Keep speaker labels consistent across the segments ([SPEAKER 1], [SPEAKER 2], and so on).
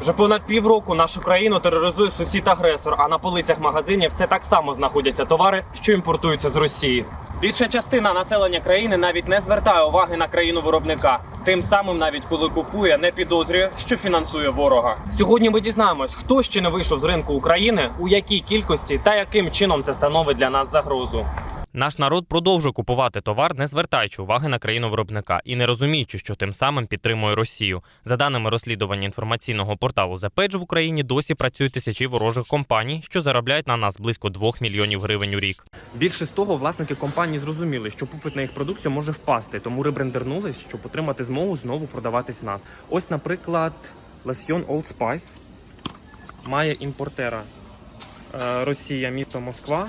[SPEAKER 1] Вже понад півроку нашу країну тероризує сусід-агресор, а на полицях магазинів все так само знаходяться товари, що імпортуються з Росії. Більша частина населення країни навіть не звертає уваги на країну виробника. Тим самим, навіть коли купує, не підозрює, що фінансує ворога. Сьогодні ми дізнаємось, хто ще не вийшов з ринку України, у якій кількості та яким чином це становить для нас загрозу. Наш народ продовжує купувати товар, не звертаючи уваги на країну виробника і не розуміючи, що тим самим підтримує Росію. За даними розслідування інформаційного порталу The Page, в Україні досі працюють тисячі ворожих компаній, що заробляють на нас близько 2 мільйонів гривень у рік. Більше з того, власники компаній зрозуміли, що попит на їх продукцію може впасти, тому ребрендернулись, щоб отримати змогу знову продаватись нас. Ось, наприклад, Ласьйон Old Spice має імпортера е, Росія, місто Москва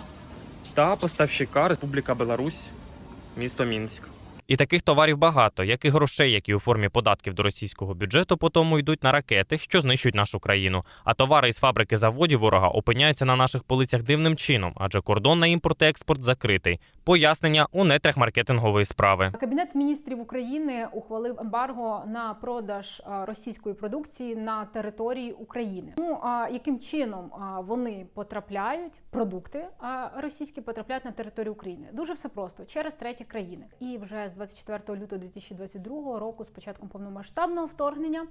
[SPEAKER 1] та поставщика Республіка Беларусь, місто Мінськ. І таких товарів багато, як і грошей, які у формі податків до російського бюджету потому йдуть на ракети, що знищують нашу країну. А товари із фабрики заводів ворога опиняються на наших полицях дивним чином, адже кордон на імпорт і експорт закритий. Пояснення у нетрях маркетингової справи.
[SPEAKER 2] Кабінет міністрів України ухвалив ембарго на продаж російської продукції на території України. Ну а яким чином вони потрапляють, продукти російські потрапляють на територію України? Дуже все просто через треті країни. І вже з 24 лютого 2022 року, з початком повномасштабного вторгнення,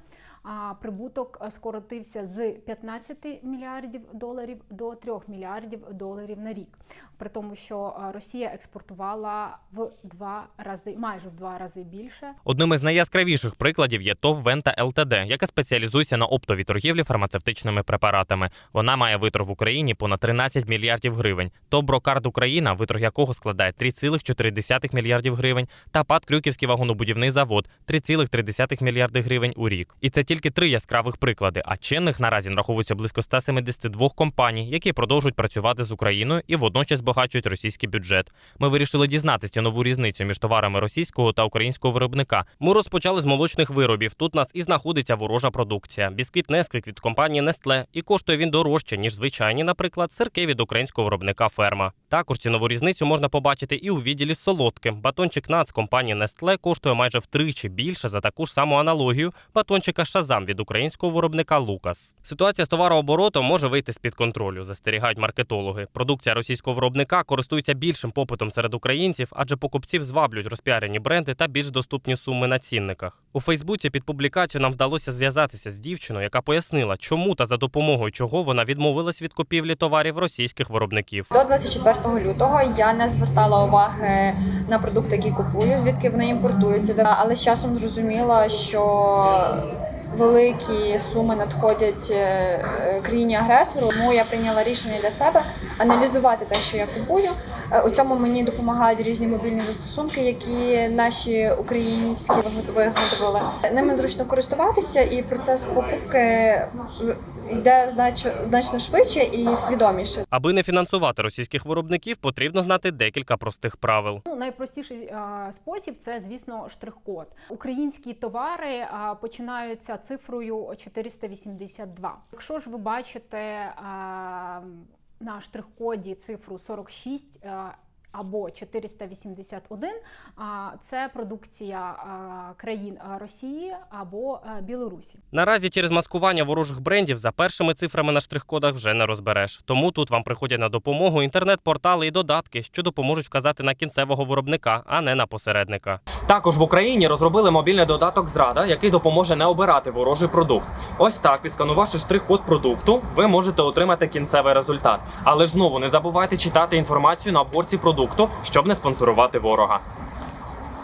[SPEAKER 2] прибуток скоротився з 15 мільярдів доларів до 3 мільярдів доларів на рік. При тому, що Росія експортувала в два рази, майже в два рази більше.
[SPEAKER 1] Одним із найяскравіших прикладів є ТОВ Вента ЛТД, яка спеціалізується на оптовій торгівлі фармацевтичними препаратами. Вона має виторг в Україні понад 13 мільярдів гривень. ТОВ Брокард Україна, виторг якого складає 3,4 мільярдів гривень, та ПАД Крюківський вагонобудівний завод 3,3 мільярди гривень у рік. І це тільки три яскравих приклади. А чинних наразі нараховується близько 172 компаній, які продовжують працювати з Україною і водночас збагачують російський бюджет. Ми вирішили дізнатися нову різницю між товарами російського та українського виробника. Ми розпочали з молочних виробів. Тут нас і знаходиться ворожа продукція. Бісквіт Несквік від компанії Nestle. І коштує він дорожче, ніж звичайні, наприклад, сирки від українського виробника ферма. Також цінову різницю можна побачити і у відділі солодким. Батончик Нац компанії Nestle коштує майже втричі більше за таку ж саму аналогію батончика Шазам від українського виробника Лукас. Ситуація з товарооборотом може вийти з під контролю, застерігають маркетологи. Продукція російського виробника користується більшим попитом серед українців, адже покупців зваблюють розпіарені бренди та більш доступні суми на цінниках. У Фейсбуці під публікацію нам вдалося зв'язатися з дівчиною, яка пояснила, чому та за допомогою чого вона відмовилась від купівлі товарів російських виробників.
[SPEAKER 3] До 24 лютого я не звертала уваги на продукти, які купую, звідки вони імпортуються. Але з часом зрозуміла, що великі суми надходять е, країні агресору. Тому я прийняла рішення для себе аналізувати те, що я купую. Е, У цьому мені допомагають різні мобільні застосунки, які наші українські виготовили. Ними зручно користуватися, і процес покупки йде значно значно швидше і свідоміше.
[SPEAKER 1] Аби не фінансувати російських виробників, потрібно знати декілька простих правил.
[SPEAKER 2] Ну, найпростіший а, спосіб це, звісно, штрих-код. Українські товари а, починаються цифрою 482. Якщо ж ви бачите а, на штрих-коді цифру 46 а, або 481, а, це продукція країн Росії або Білорусі.
[SPEAKER 1] Наразі через маскування ворожих брендів за першими цифрами на штрих-кодах вже не розбереш. Тому тут вам приходять на допомогу інтернет-портали і додатки, що допоможуть вказати на кінцевого виробника, а не на посередника. Також в Україні розробили мобільний додаток Зрада, який допоможе не обирати ворожий продукт. Ось так, відсканувавши штрих-код продукту, ви можете отримати кінцевий результат. Але ж знову не забувайте читати інформацію на борці продукту, щоб не спонсорувати ворога.